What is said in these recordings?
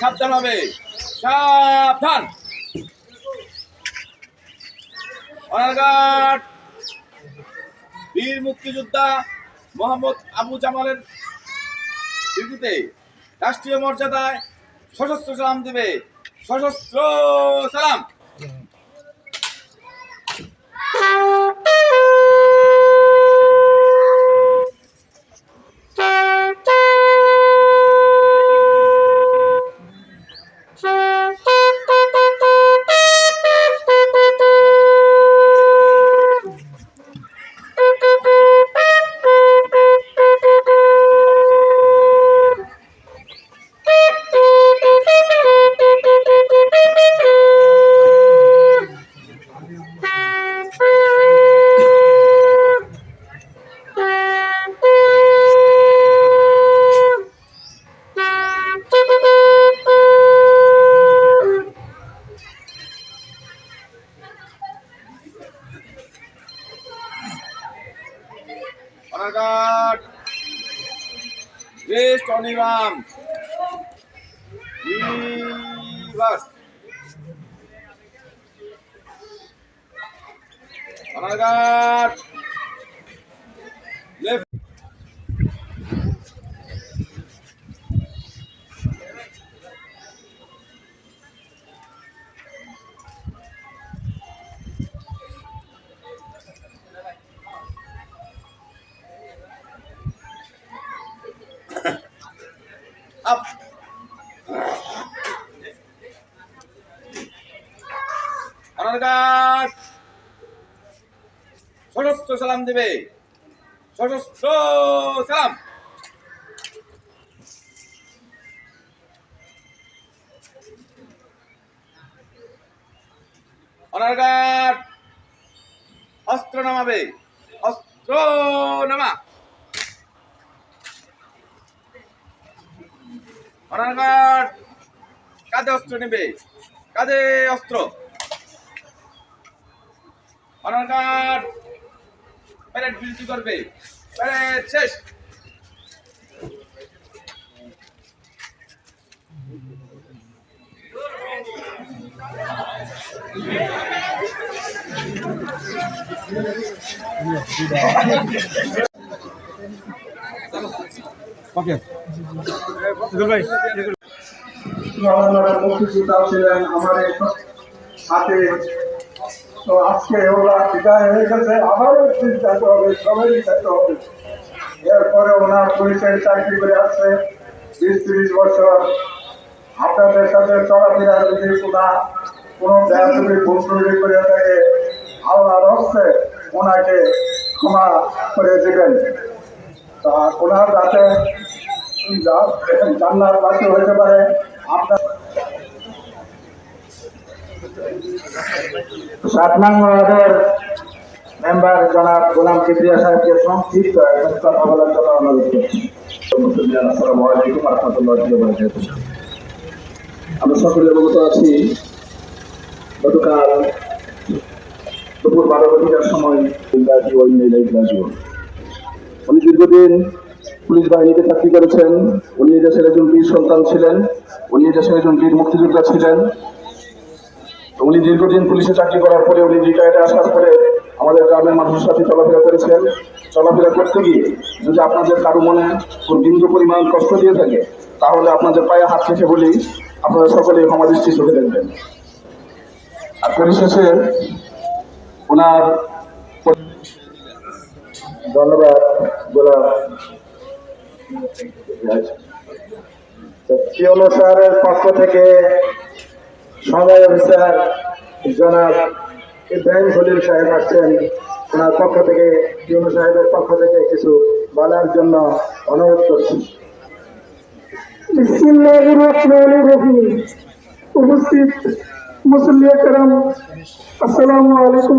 সাবধান হবে। সাবধান। বীর মুক্তিযোদ্ধা মোহাম্মদ আবু জামালের স্মৃতিতে রাষ্ট্রীয় মর্যাদায় সশস্ত্র সালাম দেবে। সশস্ত্র সালাম। অনারঘাট বেস্ট অনিরাম honour guard left. Up honour guard সশস্ত্র সালাম দেবে। সশস্ত্র সালাম। অনারঘাট অস্ত্র নামাবে। অস্ত্র নামা। অনারঘাট। কাঁধে অস্ত্র নেবে। কাঁধে অস্ত্র। অনারঘাট। প্যারেড করবে। শেষ। মুক্তিযোদ্ধা ছিলেন আমাদের সাথে। তো আজকে ওরা বিদায় হয়ে গেছে হবে, সবাই যেতে হবে। এরপরে ওনার পুলিশের চাকরি করে আসছে, বিশ ত্রিশ বছর। আপনাদের চলাফেরা যদি কোনো ভুল তৈরি করে থাকে ওনাকে ক্ষমা করে দেবেন। তা ওনার যাতে জান্নার বাসী হতে পারে। আপনার মেম্বার জনাব গোলাম সাহেবকে সংক্ষিপ্ত কথা বলার জন্য অনুরোধ আমরা সকলে অবগত আছি, গতকাল দুপুর বারো ঘটিকার সময় উনি দীর্ঘদিন পুলিশ বাহিনীতে চাকরি করেছেন। উনি দেশের একজন বীর সন্তান ছিলেন। উনি দেশের একজন বীর মুক্তিযোদ্ধা ছিলেন। উনি দীর্ঘদিন পুলিশে চাকরি করার পরে উনি রিটায়ার্ডে আসার পরে আমাদের গ্রামের মানুষের সাথে চলাফেরা করেছেন। চলাফেরা করতে গিয়ে যদি আপনাদের কারও মনে বিন্দু পরিমাণ কষ্ট দিয়ে থাকে, তাহলে আপনাদের পায়ে হাত রেখে বলি, আপনারা সকলে ক্ষমা দৃষ্টি চোখে দেখবেন। আর পরিশেষে ওনার ধন্যবাদ, গোলাম। স্যারের পক্ষ থেকে সময় অফিসার জনাব ইব্রাহিম খলিল সাহেব আসছেন। ওনার পক্ষ থেকে পিওনো সাহেবের পক্ষ থেকে কিছু বলার জন্য অনুরোধ করছি। উপস্থিত মুসল্লিয়া কেরাম আসসালামু আলাইকুম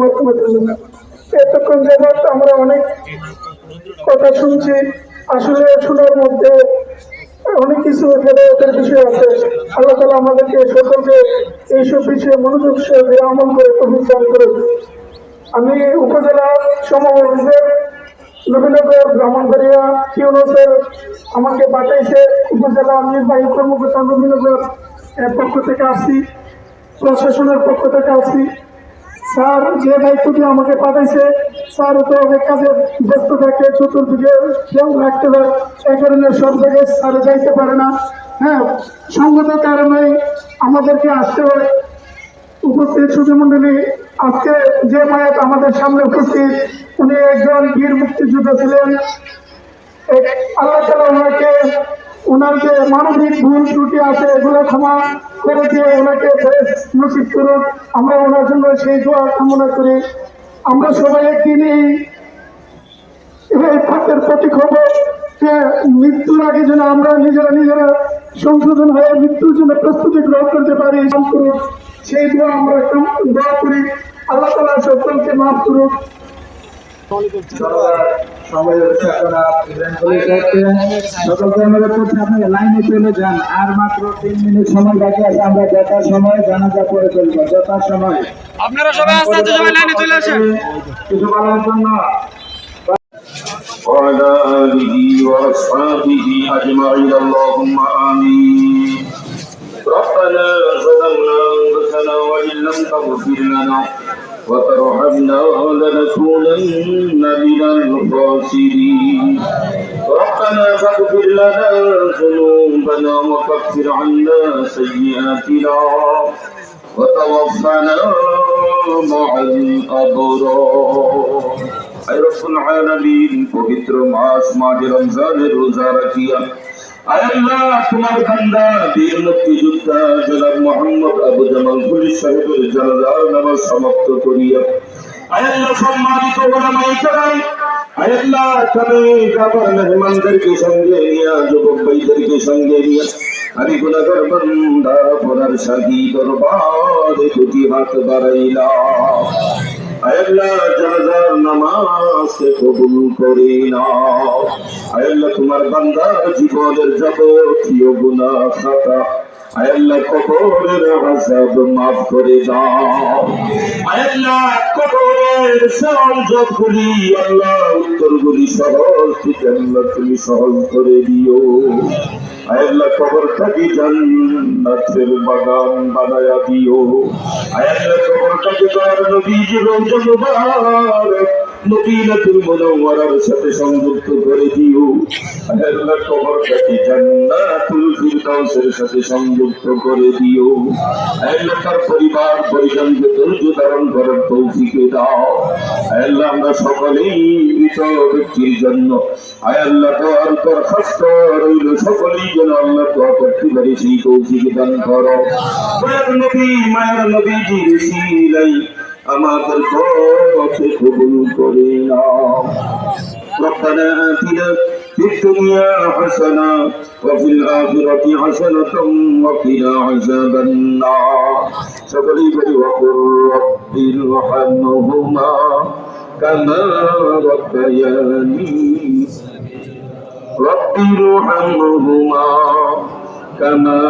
এতক্ষণ যাবৎ আমরা অনেক কথা শুনছি। আসলে শোনার মধ্যে অনেক কিছু হেদায়তের বিষয় আছে। আল্লাহ তালা আমাদেরকে সকলকে এইসব বিষয়ে মনোযোগ সহকারে আমল করে অভিযান করে আমি উপজেলা অফিসের নবীনগর ব্রাহ্মণবাড়িয়া ইউনুসের আমাকে পাঠাইছে উপজেলা নির্বাহী কর্মকর্তা নবীনগর পক্ষ থেকে আসছি। প্রশাসনের পক্ষ থেকে আসছি। স্যার, যে দায়িত্বটি আমাকে পাঠাইছে, স্যার তো অনেক কাজে ব্যস্ত থাকে, চতুর্দিকে খেয়াল রাখতে হয় এই কারণে সব জায়গায় স্যার যাইতে পারে না। হ্যাঁ সঙ্গত কারণে আমাদেরকে আসতে হয়। উপস্থিত সুধীমণ্ডলী, আজকে যে মায়াত আমাদের সামনে উপস্থিত, উনি একজন বীর মুক্তিযোদ্ধা ছিলেন। আল্লাহ তালা ওনাকে ওনার যে মানবিক ভুল ত্রুটি আছে, এগুলো ক্ষমা করে দিয়ে ওনাকে নসিব করুন। আমরা ওনার জন্য সেই দোয়া কামনা করি। আমরা সবাই একদিন এই এই ফাঁকের প্রতীক হব যে মৃত্যুর আগে যেন আমরা নিজেরা নিজেরা সংশোধন হয়ে মৃত্যুর জন্য প্রস্তুতি গ্রহণ করতে পারি। সেই দোয়া আমরা দোয়া করি। আল্লাহ তালা সকলকে মাফ করুন লাইনে চলে যান আর মাত্র তিন মিনিট সময় বাকি আছে আমরা যথার সময় জানাজা করে চলবো যথার সময় আপনারা সবাই আস্তে আস্তে সবাই লাইনে চলে আসেন কিছু বলার জন্য وعلى آله وأصحابه أجمعين اللهم آمين ربنا ظلمنا أنفسنا وإن لم تغفر لنا وترحمنا لنكونن من الخاسرين ربنا فاغفر لنا ذنوبنا وكفر عنا سيئاتنا وتوفنا مع الأبرار আয় রব্বুল আলামিন পবিত্র মাস মাঝে রমজানের রোজা রাখিয়া আয় আল্লাহ তোমার বান্দা, বীর মুক্তিযোদ্ধা জনাব মোহাম্মদ আবু জামাল পুলিশ সাহেবের জানাজার নামাজ সমাপ্ত করিয়া আল্লাহ সম্মানিত ওলামায়ে কেরাম, আল্লাহ তুমি কাবার মেহমানদেরকে সঙ্গে নিয়ে, যুবক ভাইদেরকে সঙ্গে নিয়ে আমি গুনাহগার বান্দা শাহী দরবারে হাত বাড়াইলাম। আয়াল্লাহ জানাজার নামাজ কবুল করে নাও আয়াল্লাহ তোমার বান্দার জীবনের যাবতীয় গুনাহ খাতা। আয়াল্লাহ কবরের আযাব মাফ করে দাও। আয়াল্লাহ কবরের সংযোগগুলি আল্লাহ উত্তরগুলি সহজ থেকে আল্লাহ তুমি সহজ করে দিও। আয়াল্লাহ কবরটাকে জান্নাতের বাগান বানায়া দিও। আয়াল্লাহ কবরটাকে তার নবীজি রোজা মুবারক মদিনাতুল মুনাওয়ারার সাথে সংযুক্ত করে দিও। আয়াল্লাহ কবরটাকে জান্নাতুল ফিরদাউসের সাথে সংযুক্ত করে দিও। আয়াল্লাহ তার পরিবার, পরিজনকে ধৈর্য ধারণ করার তৌফিকে দাও। আয়াল্লাহ আমরা সকলেই মৃত ব্যক্তির জন্য। আয়াল্লাহ দোয়ার দরখাস্ত রইল। সকলেই যেন আল্লাহ দোয়া করতে পারি, সেই তৌফিকে দান করো। মায়ের নবী, মায়ের নবীজির আমাদের পথে কবুল করে নাও ربنا آتنا في الدنيا حسنة وفي الآخرة حسنة وقنا عذاب النار سبري بلي وقل رب ارحمهما كما ربياني رب ارحمهما كما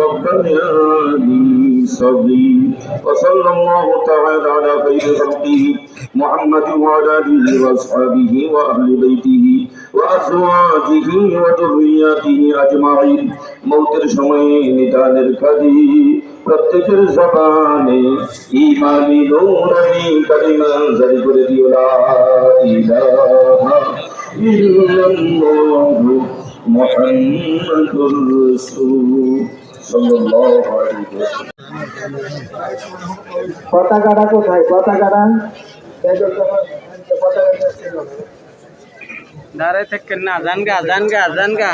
ربياني صغير وصلى الله تعالى على خير خلقه محمد وعلى اله واصحابه واهل بيته وازواجه وذرياته اجمعين মৌতের সময়ে নিদানের কাজী প্রত্যেকের জবানে ইমানি নূরানি কালিমা জারি করে দিও লা ইলাহা ইল্লাল্লাহু মুহাম্মাদুর রাসূল সাল্লাল্লাহু আলাইহি ওয়াসাল্লাম পতাকাটা কোথায় পতাকাটা পতাকাটা দাঁড়ায় থাকেন না জানগা জানগা জানগা